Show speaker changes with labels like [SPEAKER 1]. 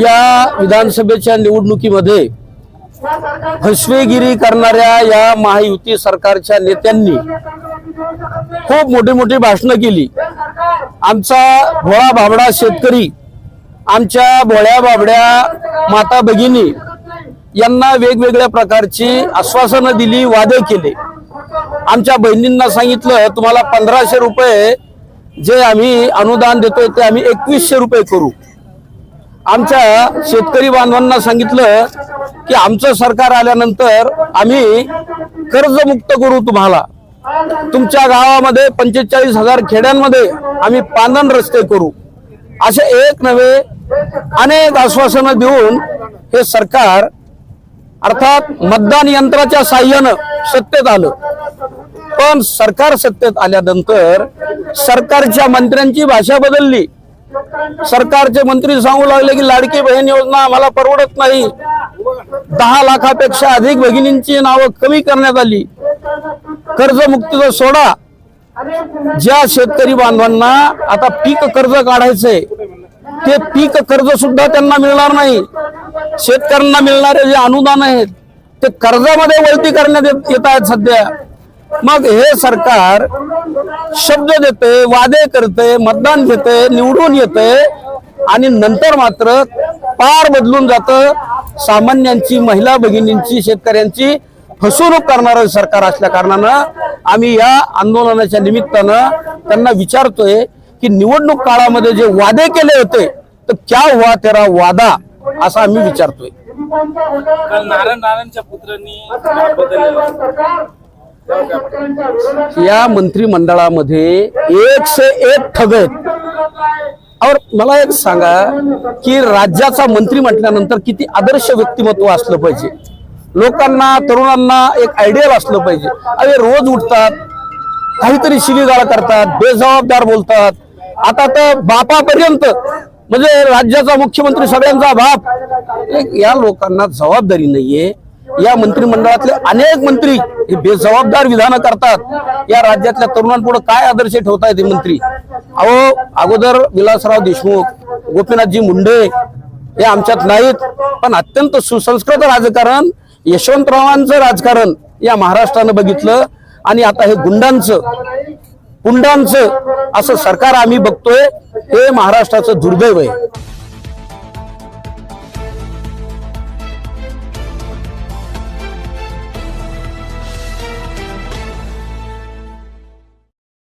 [SPEAKER 1] या विधानसभेच्या निवडणुकीमध्ये फसवेगिरी करणाऱ्या या महायुती सरकारच्या नेत्यांनी खूप मोठी मोठी भाषणं केली. आमचा भोळा भाबडा शेतकरी आमच्या भोळ्या बाबड्या माता भगिनी यांना वेगवेगळ्या प्रकारची आश्वासनं दिली वादे केले. आमच्या बहिणींना सांगितलं तुम्हाला पंधराशे रुपये जे आम्ही अनुदान देतोय ते आम्ही एकवीसशे रुपये करू. आमच्या शेतकरी बांधवांना सांगितलं की आमचं सरकार आल्यानंतर आम्ही कर्जमुक्त करू तुम्हाला. तुमच्या गावामध्ये पंचेचाळीस हजार खेड्यांमध्ये आम्ही पानन रस्ते करू. असे एक नवे अनेक आश्वासनं देऊन हे सरकार अर्थात मतदान यंत्राच्या साह्यानं सत्तेत आलं. पण सरकार सत्तेत आल्यानंतर सरकारच्या मंत्र्यांची भाषा बदलली. सरकारचे मंत्री सांगू लागले की लाडकी बहीण योजना आम्हाला परवडत नाही. दहा लाखापेक्षा अधिक भगिनींची नावं कमी करण्यात आली. कर्जमुक्तीचा सोडा. ज्या शेतकरी बांधवांना आता पीक कर्ज काढायचंय ते पीक कर्ज सुद्धा त्यांना मिळणार नाही. शेतकऱ्यांना मिळणारे जे अनुदान आहेत ते कर्जामध्ये वळती करण्यात येत येत आहेत सध्या. मग हे सरकार शब्द देते वादे करते मतदान घेते निवडून येते आणि नंतर मात्र पार बदलून जातं. सामान्यांची महिला भगिनींची शेतकऱ्यांची फसवणूक करणारं सरकार असल्या कारणानं आम्ही या आंदोलनाच्या निमित्तानं त्यांना विचारतोय की निवडणूक काळामध्ये जे वादे केले होते तर क्या हुआ तेरा वादा? असा आम्ही विचारतोय.
[SPEAKER 2] नारायण पुत्रांनी
[SPEAKER 1] या मंत्रिमंडळामध्ये एक से एक ठग आहेत. और मला एक सांगा की राज्याचा मंत्री म्हटल्यानंतर किती आदर्श व्यक्तिमत्व असलं पाहिजे? लोकांना तरुणांना एक आयडियल असलं पाहिजे. अरे रोज उठतात काहीतरी शिवीगाळ करतात बेजबाबदार बोलतात. आता तर बापापर्यंत म्हणजे राज्याचा मुख्यमंत्री सगळ्यांचा बाप. या लोकांना जबाबदारी नाहीये. या मंत्रिमंडळातले अनेक मंत्री हे बेजबाबदार विधानं करतात. या राज्यातल्या तरुणांपुढे काय आदर्श ठेवतायत हे मंत्री? अहो अगोदर विलासराव देशमुख गोपीनाथजी मुंडे हे आमच्यात नाहीत पण अत्यंत सुसंस्कृत राजकारण यशवंतरावांचं राजकारण या महाराष्ट्रानं बघितलं आणि आता हे गुंडांचं गुंडांचं असं सरकार आम्ही बघतोय. हे महाराष्ट्राचं दुर्दैव आहे.